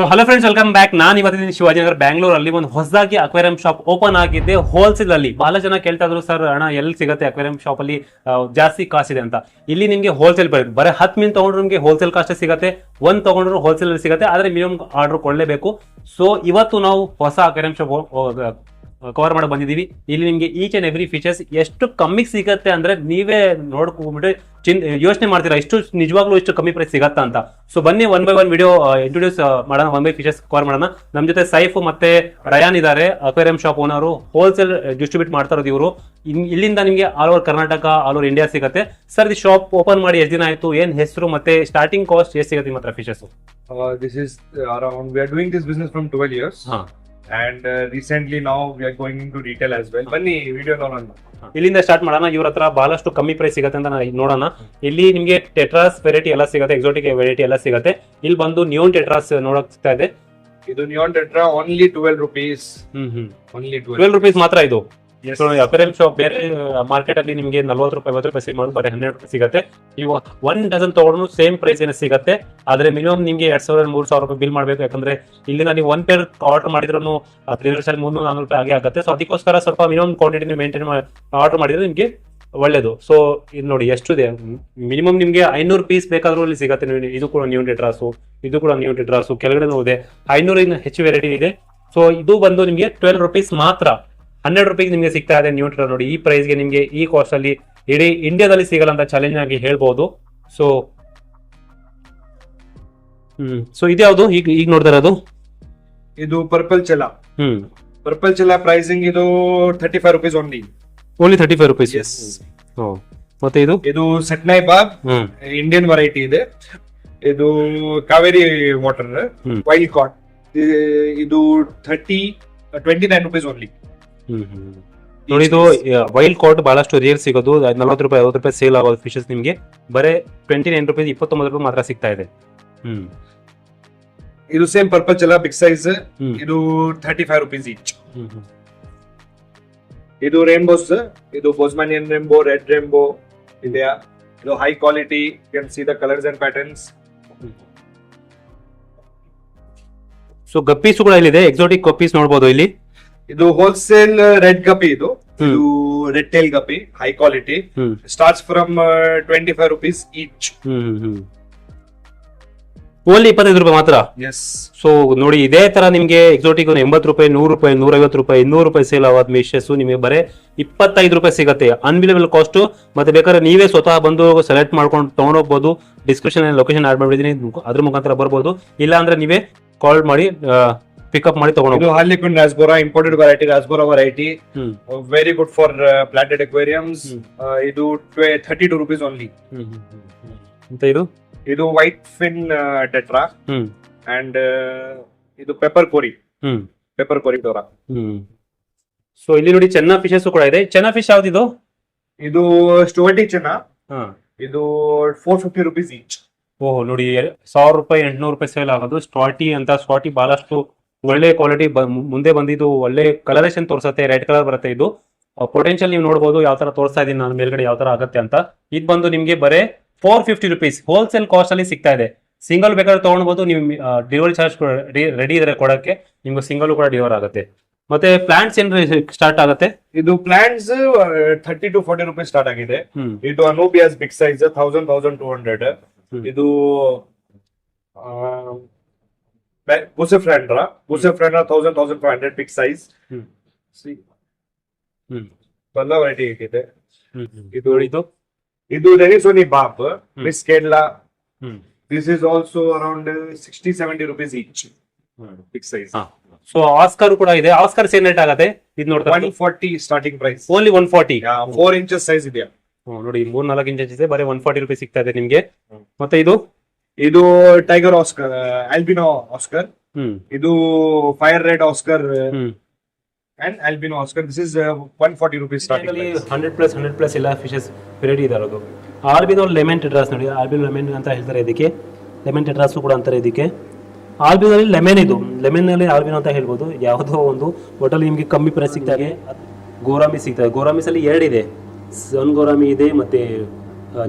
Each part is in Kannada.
So hello friends welcome back ನಾನು ಇವತ್ತಿನ ಶಿವಾಜಿನಗರ ಬ್ಯಾಂಗ್ಳೂರ್ ಅಲ್ಲಿ ಒಂದು ಹೊಸದಾಗಿ ಅಕ್ವೇರಿಯಂ ಶಾಪ್ ಓಪನ್ ಆಗಿದೆ ಹೋಲ್ಸೇಲ್ ಅಲ್ಲಿ ಬಹಳ ಜನ ಕೇಳ್ತಾ ಇದ್ರು, ಸರ್, ಹಣ ಎಲ್ಲಿ ಸಿಗುತ್ತೆ ಅಕ್ವೇರಿಯಂ ಶಾಪ್ ಅಲ್ಲಿ? ಜಾಸ್ತಿ ಕಾಸ್ಟ್ ಇದೆ ಅಂತ. ಇಲ್ಲಿ ನಿಮಗೆ ಹೋಲ್ಸೇಲ್ ಬರುತ್ತೆ ಬರೀ ಹತ್ತು ಮೀನ್ ತಗೊಂಡ್ರು ನಿಮಗೆ ಹೋಲ್ಸೇಲ್ ಕಾಸ್ಟ್ ಸಿಗುತ್ತೆ, ಒಂದು ತಗೊಂಡ್ರು ಹೋಲ್ಸೇಲ್ ಅಲ್ಲಿ ಸಿಗುತ್ತೆ, ಆದ್ರೆ ಮಿನಿಮಮ್ ಆರ್ಡರ್ ಕೊಡಲೇಬೇಕು. ಸೊ ಇವತ್ತು ನಾವು ಹೊಸ ಅಕ್ವೇರಿಯಂ ಶಾಪ್ ಕವರ್ ಮಾಡಿ ಬಂದಿದ್ದೀವಿ. ಇಲ್ಲಿ ನಿಮಗೆ ಈಚ್ ಆ್ಯಂಡ್ ಎವ್ರಿ ಫೀಚರ್ಸ್ ಎಷ್ಟು ಕಮ್ಮಿ ಸಿಗುತ್ತೆ ಅಂದ್ರೆ ನೀವೇ ನೋಡ್ಕೊಂಡ್ಬಿಟ್ಟು ಚಿನ್ ಯೋಚನೆ ಮಾಡ್ತೀರಾ ಇಷ್ಟು ನಿಜವಾಗ್ಲೂ ಇಷ್ಟು ಕಮ್ಮಿ ಪ್ರೈಸ್ ಸಿಗತ್ತಾ ಅಂತ. ಸೊ ಬನ್ನಿ one by one video introduce ಮಾಡೋಣ ಒನ್ ಬೈ ಫೀಚರ್ಸ್ ಕವರ್ ಮಾಡೋಣ. ನಮ್ಮ ಜೊತೆ ಸೈಫ್ ಮತ್ತೆ ರಯಾನ್ ಇದ್ದಾರೆ aquarium shop owner wholesale distribute ಮಾಡ್ತಾ ಇರೋದು ಇವರು. ಇಲ್ಲಿಂದ ನಿಮಗೆ all over Karnataka all over India ಸಿಗುತ್ತೆ. ಸರ್ ಇದು ಶಾಪ್ ಓಪನ್ ಮಾಡಿ ಎಷ್ಟು ದಿನ ಆಯ್ತು ಏನು ಹೆಸರು ಮತ್ತೆ ಸ್ಟಾರ್ಟಿಂಗ್ ಕಾಸ್ಟ್ ಎಷ್ಟು ಸಿಗುತ್ತೆ ನಿಮ್ಮ ಹತ್ರ features this is is we are doing this business from 12 years, ಹಾ. And ರೀಸೆಂಟ್ಲಿ ನಾವು now we are going into retail as well. ಬನ್ನಿ ವಿಡಿಯೋ ನೋಡೋಣ. ಇಲ್ಲಿಂದ ಸ್ಟಾರ್ಟ್ ಮಾಡೋಣ. ಇವ್ರ ಹತ್ರ ಬಹಳಷ್ಟು ಕಮ್ಮಿ ಪ್ರೈಸ್ ಸಿಗುತ್ತೆ ಅಂತ ನಾವು ನೋಡೋಣ. ಇಲ್ಲಿ ನಿಮಗೆ ಟೆಟ್ರಾಸ್ ವೆರೈಟಿ ಎಲ್ಲ ಸಿಗುತ್ತೆ ಎಕ್ಸೋಟಿಕ್ ವೆರೈಟಿ ಎಲ್ಲ ಸಿಗುತ್ತೆ. ಇಲ್ಲಿ ಬಂದು ನ್ಯೂನ್ ಟೆಟ್ರಾಸ್ ನೋಡಕ್ ಸಿಗ್ತಾ ಇದೆ. ಇದು neon tetra only twelve rupees hmm hmm. Only 12 twelve rupees ಮಾತ್ರ ಇದು. ಅಪೆರಲ್ ಶಾಪ್ ಬೇರೆ ಮಾರ್ಕೆಟ್ ಅಲ್ಲಿ ನಿಮಗೆ ನಲ್ವತ್ತು ರೂಪಾಯಿ, ಐವತ್ತು ರೂಪಾಯಿ ಸಿಗೋದು ಬರೀ ಹನ್ನೆರಡು ರೂಪಾಯಿ ಸಿಗುತ್ತೆ. ನೀವು ಒನ್ ಡಜನ್ ತಗೊಂಡು ಸೇಮ್ ಪ್ರೈಸ್ ಏನು ಸಿಗುತ್ತೆ. ಆದ್ರೆ ಮಿನಿಮಮ್ ನಿಮಗೆ ಎರಡ್ ಸಾವಿರ, ಮೂರ್ ಸಾವಿರ ರೂಪಾಯಿ ಬಿಲ್ ಮಾಡಬೇಕು. ಯಾಕಂದ್ರೆ ಇಲ್ಲಿಂದ ನೀವು ಒನ್ ಪೇರ್ ಆರ್ಡರ್ ಮಾಡಿದ್ರು ತ್ರೀ ಮುನ್ನೂರು ನಾನೂರು ರೂಪಾಯಿ ಹಾಗೆ ಆಗುತ್ತೆ. ಸೊ ಅದಕ್ಕೋಸ್ಕರ ಸ್ವಲ್ಪ ಮಿನಿಮಮ್ ಕ್ವಾಂಟಿಟಿ ಮೇಂಟೈನ್ ಆರ್ಡರ್ ಮಾಡಿದ್ರೆ ನಿಮಗೆ ಒಳ್ಳೇದು. ಸೊ ಇದು ನೋಡಿ, ಎಷ್ಟಿದೆ? ಮಿನಿಮಮ್ ನಿಮಗೆ ಐನೂರು ಪೀಸ್ ಬೇಕಾದ್ರೂ ಇಲ್ಲಿ ಸಿಗುತ್ತೆ. ನೀವು, ಇದು ಕೂಡ ನ್ಯೂ ಡ್ರಾಸು ಇದು ಕೂಡ ನ್ಯೂ ಡ್ರಾಸು ಕೆಳಗಡೆ ಇದೆ. ಇನ್ನು ಹೆಚ್ಚು ವೆರೈಟಿ ಇದೆ. ಸೊ ಇದು ಬಂದು ನಿಮಗೆ ಟ್ವೆಲ್ ರುಪೀಸ್ ಮಾತ್ರ. ಹನ್ನೆರಡು ರೂಪಾಯಿಗೆ ನಿಮಗೆ ಸಿಗ್ತಾ ಇದೆ ನ್ಯೂಟ್ರಲ್ ನೋಡಿ. ಈ ಪ್ರೈಸ್ಗೆ ನಿಮಗೆ ಈ ಕಾಸ್ಟ್ ಅಲ್ಲಿ ಇಡೀ ಇಂಡಿಯಾದಲ್ಲಿ ಸಿಗಲ್ಲ ಅಂತ ಚಾಲೆಂಜ್ ಆಗಿ ಹೇಳ್ಬೋದು. ಸೊ ಹ್ಮ್. ಸೊ ಇದ್ಯಾವುದು ಈಗ ಈಗ ನೋಡ್ತಾ ಇರೋದು? ಇದು ಪರ್ಪಲ್ ಚೆಲ ಹ್ಮ್. ಪರ್ಪಲ್ ಚೆಲ ಪ್ರೈಸಿಂಗ್ ಇದು thirty five rupees only only thirty five rupees yes ಮತ್ತೆ ಇದು? ಇದು ಸೆಟ್ನೈ ಬಾಬ್ ಇಂಡಿಯನ್ ವೆರೈಟಿ ಇದೆ. ಇದು ಕಾವೇರಿ ವಾಟರ್. ವೈಲ್ಡ್ ಕಾಟ್ ಇದು thirty twenty nine rupees only ನೋಡಿ ಇದು ವೈಲ್ಡ್ ಕಾಟ್ ಬಹಳಷ್ಟು ರೇರ್ ಸಿಗೋದು ನಲ್ವತ್ತು ರೂಪಾಯಿ ಐವತ್ತು ರೂಪಾಯಿ ಸೇಲ್ ಆಗೋದು ಫಿಶಸ್ ನಿಮಗೆ. ಬರೇ ಟ್ವೆಂಟಿ ನೈನ್ ರುಪೀಸ್ ಇಪ್ಪತ್ತೊಂಬತ್ತು ರೂಪಾಯಿ ಮಾತ್ರ ಸಿಗ್ತಾ ಇದೆ. ಹ್ಮ್. ಇದು ಸೇಮ್ ಪರ್ಪಲ್ ಎಲ್ಲ ಬಿಗ್ ಸೈಜ್ ಹ್ಮ್. ಇದು 35 rupees ಈಚ್ ಹ್ಮ್ ಹ್ಮ್. ಇದು ರೇನ್ಬೋಸ್ ಇದು ಬೋಸ್ಮಾನಿಯನ್ ರೇನ್ಬೋ ರೆಡ್ ರೇನ್ಬೋ ಇದೆಯಾ? ಇದು high quality can see the colours and patterns so guppies ಕೂಡ ಇಲ್ಲಿದೆ ಎಕ್ಸಾಟಿಕ್ ಕಪ್ಪೀಸ್ ನೋಡ್ಬೋದು ಇಲ್ಲಿ. ಇದು ಹೋಲ್ಸೇಲ್ ರೆಡ್ ಗಪಿ ಇದು. ಇದು red tail guppy high quality starts from twenty five rupees each only ಇಪ್ಪತ್ತೈದು ರೂಪಾಯಿ ಮಾತ್ರ? ಎಸ್ ಸೊ ನೋಡಿ ಇದೇ ತರ ನಿಮಗೆ ಎಕ್ಸೋಟಿಕ್ ಒಂದು ಎಂಬತ್ತು ರೂಪಾಯಿ ನೂರು ರೂಪಾಯಿ ನೂರ ಐವತ್ತು ರೂಪಾಯಿ ಇನ್ನೂರು ರೂಪಾಯಿ ಸೇಲ್ ಆಗೋದ್ ಮಿಶಸ್ ನಿಮಗೆ ಬರೀ ಇಪ್ಪತ್ತೈದು ರೂಪಾಯಿ ಸಿಗುತ್ತೆ. ಅನ್ಬಿಲೇಬಲ್ ಕಾಸ್ಟ್ ಮತ್ತೆ ಬೇಕಾದ್ರೆ ನೀವೇ ಸ್ವತಃ ಬಂದು ಸೆಲೆಕ್ಟ್ ಮಾಡ್ಕೊಂಡು ತಗೊಂಡೋಗ್ಬೋದು. ಡಿಸ್ಕ್ರಿಪ್ಷನ್ ಲೊಕೇಶನ್ ಆಡ್ ಮಾಡಿದೀನಿ ಅದ್ರ ಮುಖಾಂತರ ಬರ್ಬೋದು. ಇಲ್ಲ ಅಂದ್ರೆ ನೀವೇ ಕಾಲ್ ಮಾಡಿ ಪಿಕಪ್ ಮಾಡಿ ಇದು ತಗೊಂಡೋಗ್ಬೋದು harlequin rasbora imported variety rasbora variety hmm. Very good for planted aquariums hmm. ಇದು thirty two rupees only hmm hmm hmm hmm. ಮತ್ತೆ ಇದು? ಇದು white fin tetra hmm. And ಇದು pepper cory hmm. Pepper cory dora hmm. So ಇಲ್ಲಿ ನೋಡಿ ಚೆನ್ನ ಫಿಶಸ್ ಕೂಡ ಇದೆ. ಚೆನ್ನ ಫಿಶ್ ಯಾವ್ದಿದು ಇದು? ಸ್ಟೋಟಿ ಚೆನ್ನ. ಹಾ. ಇದು four fifty rupees each oh ನೋಡಿ ಸಾವಿರ ರೂಪಾಯಿ ಎಂಟ್ನೂರು ರೂಪಾಯಿ ಸೇಲ್ ಆಗೋದು. ಸ್ಟಾಟಿ ಅಂತ ಸ್ಟಾಟಿ ಬಹಳಷ್ಟು ಒಳ್ಳೆ ಕ್ವಾಲಿಟಿ ಮುಂದೆ ಬಂದಿದ್ದು ಒಳ್ಳೆ ಕಲರೇಷನ್ ತೋರಿಸುತ್ತೆ ರೆಡ್ ಕಲರ್ ಬರುತ್ತೆ ಇದು. ಪೊಟೆನ್ಶಿಯಲ್ ನೀವು ನೋಡಬಹುದು ಯಾವ ತರ ತೋರಿಸ್ತಾ ಇದೀನಿ ನಾನು ಮೇಲ್ಗಡೆ ಯಾವ ತರ ಆಗುತ್ತೆ ಅಂತ. ಇದು ಬಂದು ನಿಮಗೆ ಬರೇ four fifty rupees wholesale cost ಅಲ್ಲಿ ಸಿಗ್ತಾ ಇದೆ. ಸಿಂಗಲ್ ಬೇಕಾದ್ರೆ ತಗೊಳ್ಬಹುದು ನೀವು ಡೆಲಿವರಿ ಚಾರ್ಜ್ ರೆಡಿ ಇದ್ರೆ ಕೊಡಕ್ಕೆ ನಿಮ್ಗೆ ಸಿಂಗಲ್ ಕೂಡ ಡೆಲಿವರ್ ಆಗುತ್ತೆ. ಮತ್ತೆ ಪ್ಲಾಂಟ್ಸ್ ಏನ್ ಸ್ಟಾರ್ಟ್ ಆಗುತ್ತೆ? ಇದು plants thirty two forty rupees start ಆಗಿದೆ. ಇದು anubias big size thousand thousand two hundred ಇದು bucephalandra bucephalandra thousand thousand five hundred big size hmm. Hmm. ಎಲ್ಲ variety ಇದೆ. ಇದು ಇದು ಇದು denisonii Baap miss Kerala hmm this is also around sixty seventy rupees each big size. So oscar ಕೂಡ ಇದೆ. ಆಸ್ಕರ್ ಸೇಲ್ ರೇಟ್ ಆಗತ್ತೆ. ಇದು ನೋಡ್ತಾ one forty starting price only one forty four inches size ಇದೆಯಾ? ನೋಡಿ ಮೂರ್ ನಾಲ್ಕು ಇಂಚಸ್ ಇದೆ. ಬರೀ ಒನ್ ಫಾರ್ಟಿ ರುಪೀಸ್ ಸಿಗ್ತಾ ಇದೆ ನಿಮ್ಗೆ. ಮತ್ತೆ ಇದು ಇದು tiger oscar albino oscar hmm. ಇದು fire red oscar hmm. And albino oscar this is one forty rupees starting hundred plus hundred plus ಎಲ್ಲ ಫಿಶಸ್ ವೆರೈಟಿ ಇದಾರೋದು ಆಲ್ಬಿನೋ ಲೆಮನ್ ಟೆಟ್ರಾಸ್ ನೋಡಿ ಆಲ್ಬಿನೋ ಲೆಮನ್ ಅಂತ ಹೇಳ್ತಾರೆ ಇದಕ್ಕೆ. ಲೆಮನ್ ಟೆಟ್ರಾಸ್ ಕೂಡ ಅಂತಾರೆ ಇದಕ್ಕೆ. ಆಲ್ಬಿನಲ್ಲಿ ಲೆಮನ್ ಇದು. ಲೆಮನ್ನಲ್ಲಿ ಆಲ್ಬಿನೋ ಅಂತ ಹೇಳ್ಬೋದು. ಯಾವುದೋ ಒಂದು ಹೋಟೆಲ್ ನಿಮಗೆ ಕಮ್ಮಿ ಪ್ರೈಸ್ ಸಿಗ್ತಾಗೆ ಗೋರಾಮಿ ಸಿಗ್ತದೆ ಗೋರಾಮಿಸಲ್ಲಿ ಎರಡಿದೆ ಸನ್ ಗೋರಾಮಿ ಇದೆ ಮತ್ತೆ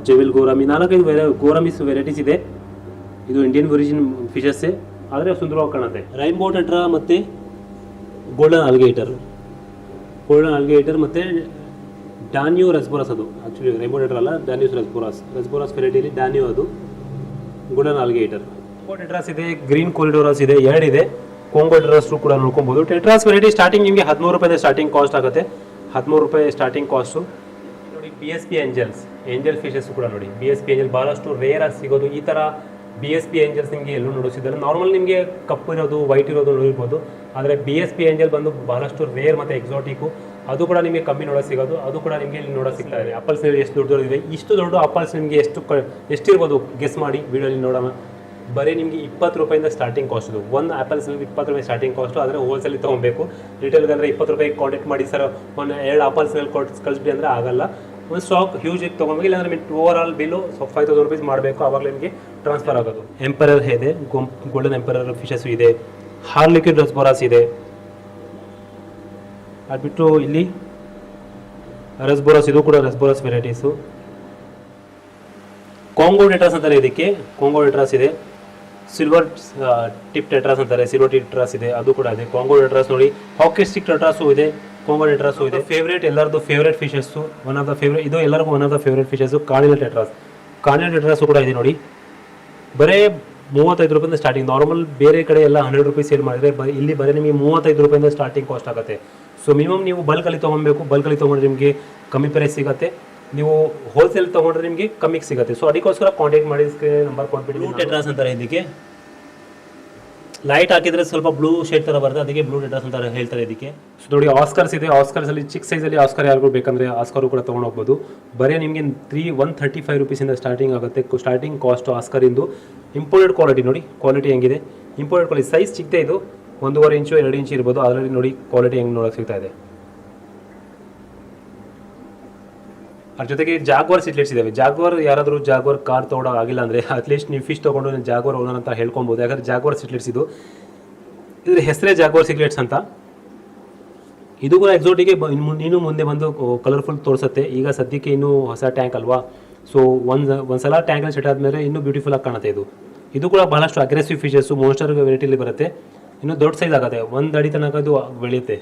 ಜವಿಲ್ ಗೋರಾಮಿ ನಾಲ್ಕೈದು ವೆರೈ ಗೋರಾಮಿಸ್ ವೆರೈಟೀಸ್ ಇದೆ. ಇದು ಇಂಡಿಯನ್ ಒರಿಜಿನ್ ಫಿಶಸ್ ಆದರೆ ಸುಂದರವಾಗಿ ಕಾಣುತ್ತೆ. ರೈನ್ಬೋ ಟೆಟ್ರಾ ಮತ್ತು ಗೋಲ್ಡನ್ ಅಲ್ಗೇಟರ್ ಗೋಲ್ಡನ್ ಅಲ್ಗೇಟರ್ ಮತ್ತು ಡಾನ್ಯೂ ರೆಸ್ಬೋರಸ್ ಅದು. ಆ್ಯಕ್ಚುಲಿ ರೈನ್ಬೋ ಟೆಟ್ರಾ ಅಲ್ಲ ಡಾನ್ಯೂಸ್ ರಸ್ಬೋರಸ್ ರಸ್ಬೋರಸ್ ವೆರೈಟಿಲಿ ಡಾನ್ಯೂ ಅದು. ಗೋಲ್ಡನ್ ಅಲ್ಗೇಟರ್ ಕೊಂಗೋ ಟೆಟ್ರಾಸ್ ಇದೆ ಗ್ರೀನ್ ಕೊರಿಡೋರಸ್ ಇದೆ ಎರಡಿದೆ ಕೊಂಗೋ ಟೆಟ್ರಾಸ್ ಕೂಡ ನೋಡ್ಕೊಬೋದು. ಟೆಟ್ರಾಸ್ ವೆರೈಟಿ ಸ್ಟಾರ್ಟಿಂಗ್ ನಿಮಗೆ ಹದಿಮೂರು ರೂಪಾಯಿ ಸ್ಟಾರ್ಟಿಂಗ್ ಕಾಸ್ಟ್ ಆಗುತ್ತೆ. ಹದಿಮೂರು ರೂಪಾಯಿ ಸ್ಟಾರ್ಟಿಂಗ್ ಕಾಸ್ಟು ನೋಡಿ B S P angels angel fishes ಕೂಡ ನೋಡಿ. ಬಿ ಎಸ್ ಪಿ ಏಂಜಲ್ ಭಾಳಷ್ಟು ರೇರ್ ಆಗಿ ಸಿಗೋದು. ಈ ಥರ ಬಿ ಎಸ್ ಪಿ ಏಂಜಲ್ಸ್ ನಿಮಗೆ ಎಲ್ಲೂ ನೋಡಿಸಿದ್ದಾರೆ. ನಾರ್ಮಲ್ ನಿಮಗೆ ಕಪ್ಪು ಇರೋದು ವೈಟ್ ಇರೋದು ನೋಡಿರ್ಬೋದು ಆದರೆ ಬಿ ಎಸ್ ಪಿ ಏಂಜಲ್ ಬಂದು ಬಹಳಷ್ಟು ರೇರ್ ಮತ್ತು ಎಕ್ಸಾಟಿಕ್ಕು ಅದು ಕೂಡ ನಿಮಗೆ ಕಮ್ಮಿ ನೋಡೋ ಸಿಗೋದು. ಅದು ಕೂಡ ನಿಮಗೆ ಇಲ್ಲಿ ನೋಡೋ ಸಿಗ್ತಾ ಇದೆ. ಅಪಲ್ಸ್ ಎಷ್ಟು ದೊಡ್ಡ ದೊಡ್ಡ ಇದೆ. ಇಷ್ಟು ದೊಡ್ಡ ಅಪಲ್ಸ್ ನಿಮಗೆ ಎಷ್ಟು ಕ ಎಷ್ಟಿರ್ಬೋದು ಗೆಸ್ ಮಾಡಿ ವಿಡಿಯೋಲಿ ನೋಡೋಣ. ಬರೀ ನಿಮಗೆ ಇಪ್ಪತ್ತು ರೂಪಾಯಿಂದ ಸ್ಟಾರ್ಟಿಂಗ್ ಕಾಸ್ಟ್ ಒಂದು ಆ್ಯಪಲ್ಸ್ ಇಪ್ಪತ್ತು ರೂಪಾಯಿ ಸ್ಟಾರ್ಟಿಂಗ್ ಕಾಸ್ಟು ಆದರೆ ಹೋಲ್ಸೇಲಿ ತೊಗೊಬೇಕು. ರಿಟೇಲ್ಗೆ ಅಂದರೆ ಇಪ್ಪತ್ತು ರೂಪಾಯಿ ಕಾಂಟ್ಯಾಕ್ಟ್ ಮಾಡಿ ಸರ್. ಒಂದು ಎರಡು ಆಪಲ್ಸ್ ಮೇಲೆ ಕೊಟ್ಟು ಕಳಿಸ್ಬಿಡಿ ಅಂದರೆ ಆಗಲ್ಲ. ಒಂದು ಸ್ಟಾಕ್ ಹ್ಯೂಜ್ ತೊಗೊಬೇಕು ಇಲ್ಲಾಂದ್ರೆ ನಿಮಗೆ over all bill five thousand rupees ಮಾಡಬೇಕು, ಆವಾಗಲೇ ನಿಮಗೆ ಟ್ರಾನ್ಸ್ಫರ್ ಆಗೋದು. ಎಂಪರರ್ ಇದೆ ಗೋಲ್ಡನ್ ಎಂಪರರ್ ಫಿಶಸ್ ಇದೆ ಹಾರ್ಲಿಕ್ವಿಡ್ ರಸ್ಬೋರಾಸ್ ಇದೆ. ಅದು ಬಿಟ್ಟು ಇಲ್ಲಿ ರಸ್ಬೋರಾಸ್ ಇದು ಕೂಡ ರಸ್ಬೋರಾಸ್ ವೆರೈಟೀಸು ಕಾಂಗೋ ಟೆಟ್ರಾಸ್ ಅಂತಾರೆ ಇದಕ್ಕೆ ಕಾಂಗೋ ಟೆಟ್ರಾಸ್ ಇದೆ. ಸಿಲ್ವರ್ ಟಿಪ್ ಟೆಟ್ರಾಸ್ ಅಂತಾರೆ ಸಿಲ್ವರ್ ಟೆಟ್ರಾಸ್ ಇದೆ, ಅದು ಕೂಡ ಇದೆ. ಕಾಂಗೋ ಟೆಟ್ರಾಸ್ ನೋಡಿ ಹಾಕಿ ಸ್ಟಿಕ್ ಟೆಟ್ರಾಸು ಇದೆ. ಕಾಂಗೋ ಟೆಟ್ರಾಸು ಇದೆ. ಫೇವ್ರೇಟ್ ಎಲ್ಲರದು favourite fishes one of the favourite ಇದು ಎಲ್ಲರಿಗೂ one of the favourite fishes ಕಾಣಿಲ tetras. ಕಾಣಿಲ ಟೆಟ್ರಾಸು ಕೂಡ ಇದೆ ನೋಡಿ. ಬರೇ ಮೂವತ್ತೈದು ರೂಪಾಯಿಂದ ಸ್ಟಾರ್ಟಿಂಗ್ ನಾರ್ಮಲ್ ಬೇರೆ ಕಡೆ ಎಲ್ಲ ಹಂಡ್ರೆಡ್ ರುಪೀಸ್ ಸೇಲ್ ಮಾಡಿದ್ರೆ ಬರೀ ಇಲ್ಲಿ ಬರೀ ನಿಮಗೆ ಮೂವತ್ತೈದು ರೂಪಾಯಿಂದ ಸ್ಟಾರ್ಟಿಂಗ್ ಕಾಸ್ಟ್ ಆಗುತ್ತೆ. ಸೊ ಮಿನಿಮಮ್ ನೀವು ಬಲ್ಕಲ್ಲಿ ತೊಗೊಬೇಕು ಬಲ್ಕಲ್ಲಿ ತೊಗೊಂಡ್ರೆ ನಿಮಗೆ ಕಮ್ಮಿ ಪ್ರೈಸ್ ಸಿಗುತ್ತೆ. ನೀವು ಹೋಲ್ಸೇಲ್ ತೊಗೊಂಡ್ರೆ ನಿಮಗೆ ಕಮ್ಮಿಗೆ ಸಿಗುತ್ತೆ. ಸೊ ಅದಕ್ಕೋಸ್ಕರ ಕಾಂಟ್ಯಾಕ್ಟ್ ಮಾಡಿ ನಂಬರ್ ಕೊಟ್ಬಿಟ್ಟು ಟೆಟ್ರಾಸ್ ಅಂತಾರೆ ಇದಕ್ಕೆ. ಲೈಟ್ ಹಾಕಿದ್ರೆ ಸ್ವಲ್ಪ ಬ್ಲೂ ಶೇಡ್ ತರ ಬರುತ್ತೆ. ಅದಕ್ಕೆ ಬ್ಲೂ ಟೆಟ್ರಾಸ್ ಅಂತ ಹೇಳ್ತಾರೆ ಇದಕ್ಕೆ. ಸೊ ನೋಡಿ ಆಸ್ಕರ್ಸ್ ಇದೆ. ಆಸ್ಕರ್ಸ್ ಅಲ್ಲಿ ಚಿಕ್ಕ ಅಲ್ಲಿ ಆಸ್ಕರ್ ಯಾರಿಗೂ ಬೇಕಂದ್ರೆ ಆಸ್ಕರ್ ಕೂಡ ತಗೊಂಡು ಹೋಗ್ಬೋದು. ಬರೀ ನಿಮಗೆ ತ್ರೀ ಒನ್ ತರ್ಟಿ ಫೈವ್ ರುಪೀಸಿಂದ ಸ್ಟಾರ್ಟಿಂಗ್ ಆಗುತ್ತೆ. ಸ್ಟಾರ್ಟಿಂಗ್ ಕಾಸ್ಟ್ ಆಸ್ಕರ್ ಇಂದು. ಇಂಪೋರ್ಟೆಡ್ ಕ್ವಾಲಿಟಿ ನೋಡಿ ಕ್ವಾಲಿಟಿ ಹೆಂಗಿದೆ. ಇಂಪೋರ್ಟೆಡ್ ಕ್ವಾಲಿಟಿ ಸೈಜ್ ಚಿಕ್ಕದೇ ಇದು. ಒಂದೂವರೆ ಇಂಚು ಎರಡು ಇಂಚು ಇರ್ಬೋದು. ಅದರಲ್ಲಿ ನೋಡಿ ಕ್ವಾಲಿಟಿ ಹೆಂಗೆ ನೋಡೋಕೆ ಸಿಗ್ತಾ ಇದೆ. ಅದ್ರ ಜೊತೆಗೆ ಜಾಗ್ವಾರ್ ಸಿಟ್ಲೆಟ್ಸ್ ಇದಾವೆ. ಜಾಗ್ವಾರ್ ಯಾರಾದರೂ ಜಾಗ್ವಾರ್ ಕಾರ್ ತೊಗೊಳೋ ಆಗಿಲ್ಲ ಅಂದರೆ ಅಟ್ಲೀಸ್ಟ್ ನೀವು ಫಿಶ್ ತೊಗೊಂಡು ಜಾಗ್ವಾರ್ ಓನರ್ ಅಂತ ಹೇಳ್ಕೊಬೋದು. ಯಾಕಂದರೆ ಜಾಗ್ವಾರ್ ಸಿಟ್ಲೆಟ್ಸ್ ಇದು. ಇದ್ರ ಹೆಸರೇ ಜಾಗ್ವಾರ್ ಸಿಗ್ಲೆಟ್ಸ್ ಅಂತ. ಇದು ಕೂಡ ಎಕ್ಸೋಟಿಗೆ ಇನ್ನು ಮುಂದೆ ಬಂದು ಕಲರ್ಫುಲ್ ತೋರಿಸುತ್ತೆ. ಈಗ ಸದ್ಯಕ್ಕೆ ಇನ್ನೂ ಹೊಸ ಟ್ಯಾಂಕ್ ಅಲ್ವಾ? ಸೊ ಒಂದು ಒಂದ್ಸಲ ಟ್ಯಾಂಕಲ್ಲಿ ಸೆಟ್ ಆದಮೇಲೆ ಇನ್ನೂ ಬ್ಯೂಟಿಫುಲ್ ಆಗಿ ಕಾಣುತ್ತೆ ಇದು. ಇದು ಕೂಡ ಬಹಳಷ್ಟು ಅಗ್ರೆಸಿವ್ ಫಿಶಸ್ಸು ಮೋಸ್ಟರ್ ವೆರೈಟಿಲಿ ಬರುತ್ತೆ. ಇನ್ನು ದೊಡ್ಡ ಸೈಜ್ ಆಗುತ್ತೆ. ಒಂದು ಅಡಿ ತನಕ ಅದು ಬೆಳೆಯುತ್ತೆ.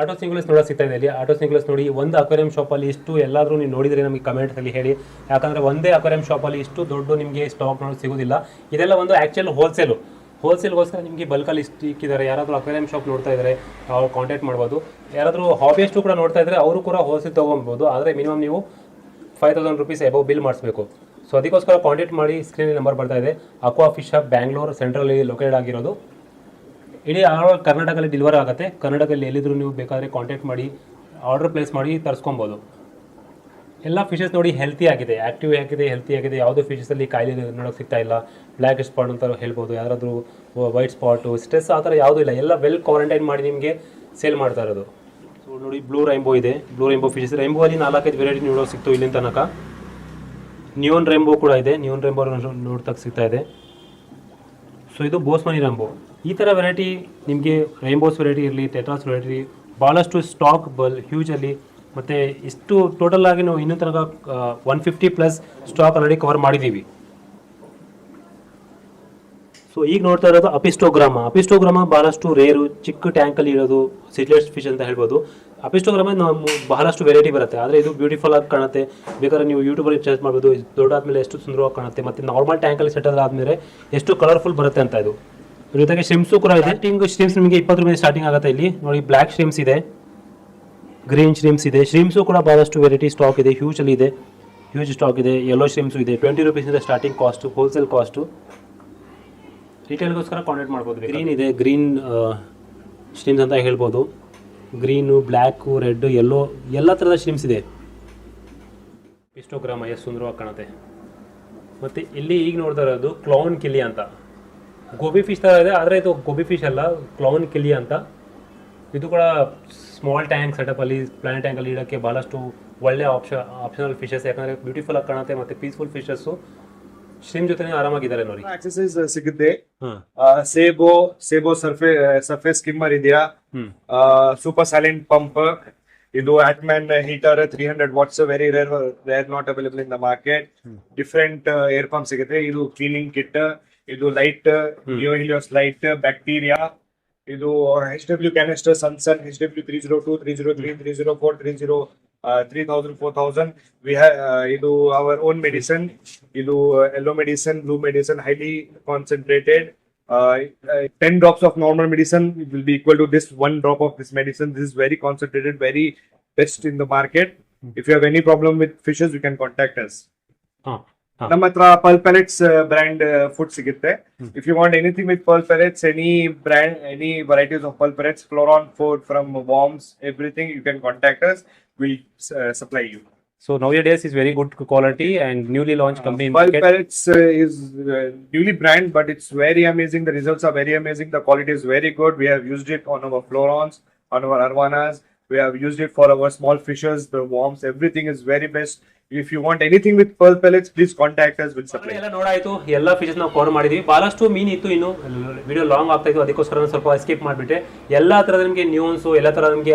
ಆಟೋ ಸಿಂಗ್ಲೆಸ್ ನೋಡೋ ಸಿಗ್ತಾ ಇದೆ ಇಲ್ಲಿ. ಆಟೋ ಸಿಂಗ್ಲೆಸ್ ನೋಡಿ, ಒಂದು ಅಕ್ವೇರಿಯಂ ಶಾಪಲ್ಲಿ ಇಷ್ಟು ಎಲ್ಲಾದರೂ ನೀವು ನೋಡಿದರೆ ನಮಗೆ ಕಮೆಂಟ್ಸಲ್ಲಿ ಹೇಳಿ. ಯಾಕಂದರೆ ಒಂದೇ ಅಕ್ವೇರಿಯಂ ಶಾಪಲ್ಲಿ ಇಷ್ಟು ದೊಡ್ಡ ನಿಮಗೆ ಸ್ಟಾಕ್ ನೋಡಿ ಸಿಗೋದಿಲ್ಲ. ಇದೆಲ್ಲ ಒಂದು ಆ್ಯಕ್ಚುಲ್ ಹೋಲ್ಸೇಲು ಹೋಲ್ಸೇಲ್ಗೋಸ್ಕರ ನಿಮಗೆ ಬಲ್ಕಲ್ಲಿ ಇಷ್ಟು ಇಕ್ಕಿದ್ದಾರೆ. ಯಾರಾದರೂ ಅಕ್ವೇರಿಯಂ ಶಾಪ್ ನೋಡ್ತಾ ಇದ್ದಾರೆ ಅವ್ರು ಕಾಂಟ್ಯಾಕ್ಟ್ ಮಾಡ್ಬೋದು. ಯಾರಾದರೂ ಹಾಬಿಯಷ್ಟು ಕೂಡ ನೋಡ್ತಾ ಇದ್ದರೆ ಅವರು ಕೂಡ ಹೋಲ್ಸೇಲ್ ತೊಗೊಬೋದು. ಆದರೆ ಮಿನಿಮಮ್ ನೀವು five thousand rupees above bill ಮಾಡಿಸ್ಬೇಕು. ಸೊ ಅದಕ್ಕೋಸ್ಕರ ಕಾಂಟ್ಯಾಕ್ಟ್ ಮಾಡಿ ಸ್ಕ್ರೀನಲ್ಲಿ ನಂಬರ್ ಬರ್ತಾ ಇದೆ. ಅಕ್ವಾ ಫಿಶ್ ಹಬ್ ಬ್ಯಾಂಗ್ಳೂರು ಸೆಂಟ್ರಲ್ಲಿ ಲೊಕೇಟೆಡ್ ಆಗಿರೋದು. ಇಡೀ ಆಲ್ ಕರ್ನಾಟಕದಲ್ಲಿ ಡೆಲಿವರ್ ಆಗುತ್ತೆ. ಕರ್ನಾಟಕದಲ್ಲಿ ಎಲ್ಲಿದ್ರು ನೀವು ಬೇಕಾದರೆ ಕಾಂಟ್ಯಾಕ್ಟ್ ಮಾಡಿ ಆರ್ಡರ್ ಪ್ಲೇಸ್ ಮಾಡಿ ತರಿಸ್ಕೊಬೋದು. ಎಲ್ಲ ಫಿಶಸ್ ನೋಡಿ ಹೆಲ್ತಿ ಆಗಿದೆ. ಆ್ಯಕ್ಟಿವ್ ಆಗಿದೆ ಹೆಲ್ತಿ ಆಗಿದೆ. ಯಾವುದೇ ಫಿಶಸಲ್ಲಿ ಕಾಯಿಲೆ ನೋಡೋಕೆ ಸಿಗ್ತಾ ಇಲ್ಲ. ಬ್ಲ್ಯಾಕ್ ಸ್ಪಾಟ್ ಅಂತ ಹೇಳ್ಬೋದು. ಯಾರಾದರೂ ವೈಟ್ ಸ್ಪಾಟು ಸ್ಟ್ರೆಸ್ ಆ ಥರ ಯಾವುದೂ ಇಲ್ಲ. ಎಲ್ಲ ವೆಲ್ ಕ್ವಾರಂಟೈನ್ ಮಾಡಿ ನಿಮಗೆ ಸೇಲ್ ಮಾಡ್ತಾ ಇರೋದು. ಸೊ ನೋಡಿ ಬ್ಲೂ ರೈಂಬೋ ಇದೆ. ಬ್ಲೂ ರೈಂಬೋ ಫಿಶಸ್ ರೈಂಬೋ ಅಲ್ಲಿ ನಾಲ್ಕೈದು ವೆರೈಟಿ ನೋಡೋಕೆ ಸಿಕ್ತು ಇಲ್ಲಿನ ತನಕ. ನ್ಯೂನ್ ರೈಂಬೋ ಕೂಡ ಇದೆ. ನ್ಯೂನ್ ರೈಂಬೋ ನೋಡ್ತಾ ಸಿಗ್ತಾ ಇದೆ. ಸೊ ಇದು ಬೋಸ್ಮನಿ ರ್ಯಾಂಬೋ ಈ ಥರ ವೆರೈಟಿ ನಿಮಗೆ ರೈನ್ಬೋಸ್ ವೆರೈಟಿ ಇರಲಿ ಟೆಟ್ರಾಸ್ ವೆರೈಟಿ ಭಾಳಷ್ಟು ಸ್ಟಾಕ್ ಬಲ್ ಹ್ಯೂಜಲ್ಲಿ ಮತ್ತು ಇಷ್ಟು ಟೋಟಲ್ ಆಗಿ ನಾವು ಇನ್ನೂ ತನಕ one fifty plus stock already cover ಮಾಡಿದ್ದೀವಿ ಸೊ ಈಗ ನೋಡ್ತಾ ಇರೋದು ಅಪಿಸ್ಟೋಗ್ರಾಮ. ಅಪಿಸ್ಟೋಗ್ರಾಮ ಭಾಳಷ್ಟು ರೇರು ಚಿಕ್ಕ ಟ್ಯಾಂಕಲ್ಲಿ ಇರೋದು ಸಿಟ್ಲೆಟ್ಸ್ ಫಿಶ್ ಅಂತ ಹೇಳ್ಬೋದು. ಅಪಿಸ್ಟೋಗ್ರಾಮ ನಾವು ಬಹಳಷ್ಟು ವೆರೈಟಿ ಬರುತ್ತೆ. ಆದರೆ ಇದು ಬ್ಯೂಟಿಫುಲ್ ಆಗಿ ಕಾಣುತ್ತೆ. ಬೇಕಾದ್ರೆ ನೀವು ಯೂಟ್ಯೂಬಲ್ಲಿ ಚರ್ಚ್ ಮಾಡ್ಬೋದು. ದೊಡ್ಡಾದ್ಮೇಲೆ ಎಷ್ಟು ಸುಂದರವಾಗಿ ಕಾಣುತ್ತೆ. ಮತ್ತು ನಾರ್ಮಲ್ ಟ್ಯಾಂಕಲ್ಲಿ ಸೆಟಲ್ ಆದಮೇಲೆ ಎಷ್ಟು ಕಲರ್ಫುಲ್ ಬರುತ್ತೆ ಅಂತ ಇದು. ಜೊತೆಗೆ ಸ್ಟ್ರಿಮ್ಸು ಕೂಡ ಇದೆ. ಸ್ಟಿಂಗ್ ಸ್ಟ್ರೀಮ್ಸ್ ನಿಮಗೆ ಇಪ್ಪತ್ತು ರೂಪಾಯಿ ಸ್ಟಾರ್ಟಿಂಗ್ ಆಗುತ್ತೆ ಇಲ್ಲಿ. ನೋಡಿ ಬ್ಲ್ಯಾಕ್ ಸ್ಟ್ರೀಮ್ಸ್ ಇದೆ. ಗ್ರೀನ್ ಸ್ಟ್ರೀಮ್ಸ್ ಇದೆ. ಸ್ಟ್ರೀಮ್ಸು ಕೂಡ ಭಾಳಷ್ಟು ವೆರೈಟಿ ಸ್ಟಾಕ್ ಇದೆ. ಹ್ಯೂಜಲ್ಲಿ ಇದೆ. ಹ್ಯೂಜ್ ಸ್ಟಾಕ್ ಇದೆ. ಯೆಲ್ಲೋ ಸ್ಟ್ರೀಮ್ಸು ಇದೆ. ಟ್ವೆಂಟಿ ರುಪೀಸಿಂದ ಸ್ಟಾರ್ಟಿಂಗ್ ಕಾಸ್ಟು ಹೋಲ್ಸೇಲ್ ಕಾಸ್ಟು ರಿಟೇಲ್ಗೋಸ್ಕರ ಕಾಂಟ್ಯಾಕ್ಟ್ ಮಾಡ್ಬೋದು ಗ್ರೀನ್ ಇದೆ. ಗ್ರೀನ್ ಸ್ಟ್ರೀಮ್ಸ್ ಅಂತ ಹೇಳ್ಬೋದು. ಗ್ರೀನು ಬ್ಲ್ಯಾಕು ರೆಡ್ ಯೆಲ್ಲೋ ಎಲ್ಲ ಥರದ ಸ್ಟ್ರೀಮ್ಸ್ ಇದೆ. ಇಷ್ಟೋಗ್ರಾಮ ಎಷ್ಟು ಸುಂದರವಾಗಿ ಕಾಣುತ್ತೆ. ಮತ್ತು ಇಲ್ಲಿ ಈಗ ನೋಡ್ತಾ ಇರೋದು ಕ್ಲೌನ್ ಕಿಲಿ ಅಂತ. ಗೋಬಿ ಫಿಶ್ ಥರ ಇದೆ ಆದರೆ ಇದು ಗೋಬಿ ಫಿಶ್ ಅಲ್ಲ ಕ್ಲೌನ್ ಕಿಲಿ ಅಂತ. ಇದು ಕೂಡ ಸ್ಮಾಲ್ ಟ್ಯಾಂಕ್ ಸೆಟಪಲ್ಲಿ ಪ್ಲಾನೆಟ್ ಟ್ಯಾಂಕಲ್ಲಿ ಇಡೋಕ್ಕೆ ಭಾಳಷ್ಟು ಒಳ್ಳೆ ಆಪ್ಷನ್ ಆಪ್ಷನಲ್ ಫಿಶಸ್ ಯಾಕಂದರೆ ಬ್ಯೂಟಿಫುಲ್ ಆಗಿ ಕಾಣುತ್ತೆ ಮತ್ತು ಪೀಸ್ಫುಲ್ ಫಿಶಸ್ಸು ಸ್ಟ್ರೀಮ್ ಜೊತೆ ಆರಾಮಾಗಿದ್ದಾರೆ ನೋಡಿ. ಆಕ್ಸೆಸರೀಸ್ ಸಿಗುತ್ತೆ. ಹಾಂ. ಆ, ಸೇಬೋ ಸೇಬೋ ಸರ್ಫೆ ಸರ್ಫೇಸ್ ಸ್ಕಿಮ್ಮರ್ ಇದೆಯಾ? ಸೂಪರ್ ಸೈಲೆಂಟ್ ಪಂಪ್ ಇದು Atman heater three hundred watts very rare rare not available in the market different air pump ಸಿಗುತ್ತೆ. ಇದು ಕ್ಲೀನಿಂಗ್ ಕಿಟ್ ಇದು ಲೈಟ್ ಲಿಯೋಹಿಲಿಯೋಸ್ ಲೈಟ್ ಬ್ಯಾಕ್ಟೀರಿಯಾ ಇದು H W canister SunSun H W three zero two three zero three three zero four three zero three thousand four thousand we ಇದು ಅವರ್ ಓನ್ ಮೆಡಿಸನ್ ಇದು yellow medicine blue medicine highly concentrated ten drops of normal medicine will be equal to this one drop of this medicine this is very concentrated very best in the market if you have any problem with fishes you can contact us ಹಾ ಹಾ. ನಮ್ಮ ಹತ್ರ ಪರ್ಲ್ ಪೆಲೆಟ್ಸ್ ಬ್ರ್ಯಾಂಡ್ ಫುಡ್ ಸಿಗುತ್ತೆ if you want anything with pearl pellets any brand any varieties of pearl pellets Floran food from worms everything you can contact us will supply you so now days is very good quality and newly launch company Pulp pellets uh, is uh, newly brand, but it's very amazing. The results are very amazing. The quality is very good. We have used it on our florons, on our arvanas. We have used it for our small fishes, the worms. Everything is very best. If you want anything with pearl pellets, please contact. We'll supply. ಎಲ್ಲ ನೋಡಾಯ್ತು ಎಲ್ಲ ಫೀಚರ್ಸ್ ನಾವು ಕವರ್ ಮಾಡಿದ್ವಿ ಬಹಳಷ್ಟು ಮೀನ್ ಇತ್ತು ಇನ್ನು ವಿಡಿಯೋ ಲಾಂಗ್ ಆಗ್ತಾ ಇತ್ತು ಅದಕ್ಕೋಸ್ಕರ ಸ್ವಲ್ಪ ಸ್ಕಿಪ್ ಮಾಡಿಬಿಟ್ಟೆ ಎಲ್ಲ ಥರದ ನಿಮಗೆ ನ್ಯೂನ್ಸು ಎಲ್ಲ ಥರ ನಿಮಗೆ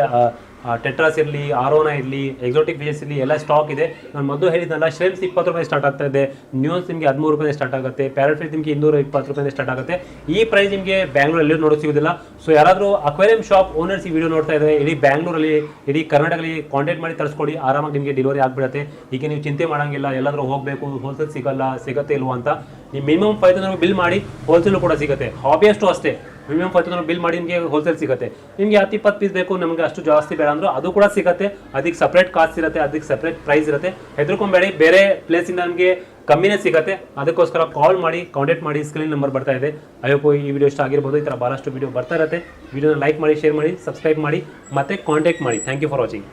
ಟೆಟ್ರಾಸ್ ಇರಲಿ ಆರೋನ ಇರಲಿ ಎಕ್ಸೋಟಿಕ್ ಫಿಶಸ್ ಇರಲಿ, ಎಲ್ಲ ಸ್ಟಾಕ್ ಇದೆ. ನಾನು ಮೊದಲು ಹೇಳಿದ್ನಲ್ಲ ಶ್ರೇಮ್ಸ್ ಇಪ್ಪತ್ತು ರೂಪಾಯಿ ಸ್ಟಾರ್ಟ್ ಆಗ್ತಾ ಇದೆ. ನ್ಯೂಸ್ ನಿಮಗೆ ಹದಿಮೂರು ರೂಪಾಯಿ ಸ್ಟಾರ್ಟ್ ಆಗುತ್ತೆ. ಪ್ಯಾರೆಟ್ ಫಿಶ್ ನಿಮಗೆ ಇನ್ನೂರ ಇಪ್ಪತ್ತು ರೂಪಾಯಿ ಸ್ಟಾರ್ಟ್ ಆಗುತ್ತೆ. ಈ ಪ್ರೈಸ್ ನಿಮಗೆ ಬ್ಯಾಂಗ್ಳೂರಲ್ಲಿ ನೋಡೋ ಸಿಗೋದಿಲ್ಲ ಸೊ ಯಾರಾದರೂ ಅಕ್ವೇರಿಯಂ ಶಾಪ್ ಓನರ್ಸ್ ಈ ವಿಡಿಯೋ ನೋಡ್ತಾ ಇದ್ದಾರೆ ಇಡೀ ಬ್ಯಾಂಗ್ಳೂರಲ್ಲಿ ಇಡೀ ಕರ್ನಾಟಕದಲ್ಲಿ ಕಾಂಟ್ಯಾಕ್ಟ್ ಮಾಡಿ ತರಿಸ್ಕೊಡಿ. ಆರಾಮಾಗಿ ನಿಮಗೆ ಡೆಲಿವರಿ ಆಗಿಬಿಡುತ್ತೆ. ಈಗ ನೀವು ಚಿಂತೆ ಮಾಡೋಂಗಿಲ್ಲ. ಎಲ್ಲಾದರೂ ಹೋಗಬೇಕು ಹೋಲ್ಸೇಲ್ ಸಿಗಲ್ಲ, ಸಿಗತ್ತೆ ಇಲ್ವಾ ಅಂತ. ನೀವು ಮಿನಿಮಮ್ ಫೈವ್ ತೌಸಂಡ್ ಬಿಲ್ ಮಾಡಿ ಹೋಲ್ಸೇಲು ಕೂಡ ಸಿಗುತ್ತೆ. ಹಾಬಿಯಸ್ಟು ಅಷ್ಟು. ಮಿನಿಮಮ್ ಫೈವ್ ಬಿಲ್ ಮಾಡಿ ನಿಮಗೆ ಹೋಲ್ಸೇಲ್ ಸಿಗುತ್ತೆ. ನಿಮಗೆ ಹತ್ತು ಇಪ್ಪತ್ತು ಪೀಸ್ ಬೇಕು, ನಮಗೆ ಅಷ್ಟು ಜಾಸ್ತಿ ಬೇಡ ಅಂದರೂ ಅದು ಕೂಡ ಸಿಗುತ್ತೆ. ಅದಕ್ಕೆ ಸಪ್ರೇಟ್ ಕಾಸ್ಟ್ ಇರುತ್ತೆ, ಅದಕ್ಕೆ ಸಪ್ರೇಟ್ ಪ್ರೈಸ್ ಇರುತ್ತೆ. ಹೆದರ್ಕೊಂಬೇಡಿ, ಬೇರೆ ಪ್ಲೇಸಿಂದ ನಮಗೆ ಕಮ್ಮಿನೇ ಸಿಗುತ್ತೆ. ಅದಕ್ಕೋಸ್ಕರ ಕಾಲ್ ಮಾಡಿ ಕಾಂಟ್ಯಾಕ್ಟ್ ಮಾಡಿ ಸ್ಕ್ರೀನ್ ನಂಬರ್ ಬರ್ತಾ ಇದೆ. ಅಯ್ಯೋ ಈ ವಿಡಿಯೋ ಇಷ್ಟ ಆಗಿರ್ಬೋದು, ಈ ಥರ ಭಾಳಷ್ಟು ವಿಡಿಯೋ ಬರ್ತಾ ಇರುತ್ತೆ. ವಿಡಿಯೋನ ಲೈಕ್ ಮಾಡಿ ಶೇರ್ ಮಾಡಿ ಸಬ್ಸ್ಕ್ರೈಬ್ ಮಾಡಿ, ಮತ್ತೆ ಕಾಂಟ್ಯಾಕ್ಟ್ ಮಾಡಿ. Thank you for watching